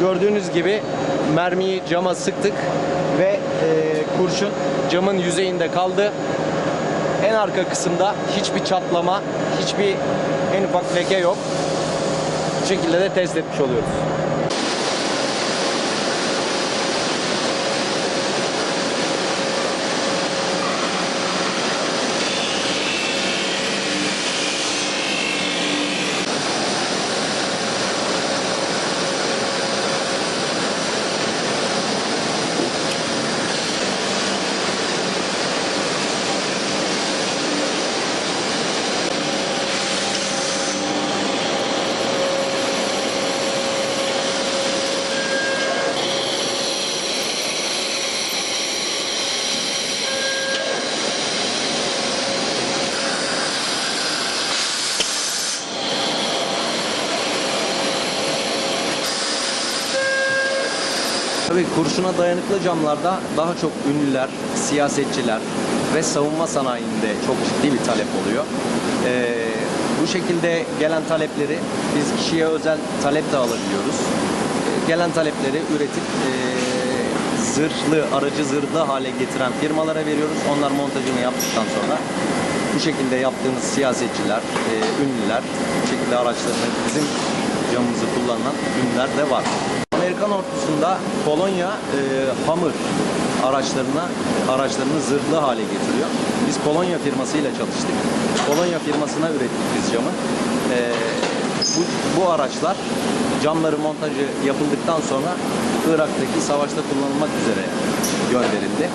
gördüğünüz gibi mermiyi cama sıktık ve e, kurşun camın yüzeyinde kaldı. En arka kısımda hiçbir çatlama, hiçbir en ufak leke yok. Bu şekilde de test etmiş oluyoruz. Tabii kurşuna dayanıklı camlarda daha çok ünlüler, siyasetçiler ve savunma sanayinde çok ciddi bir talep oluyor. Ee, bu şekilde gelen talepleri biz kişiye özel talep de alabiliyoruz. Ee, gelen talepleri üretip ee, zırhlı, aracı zırhlı hale getiren firmalara veriyoruz. Onlar montajını yaptıktan sonra bu şekilde yaptığımız siyasetçiler, ee, ünlüler, bu şekilde araçlarını bizim camımızı kullanan ünlüler de var. Amerikan ordusunda Polonya e, Hammer araçlarına araçlarını zırhlı hale getiriyor. Biz Polonya firmasıyla çalıştık. Polonya firmasına ürettik biz camı. E, bu, bu araçlar camları montajı yapıldıktan sonra Irak'taki savaşta kullanılmak üzere gönderildi.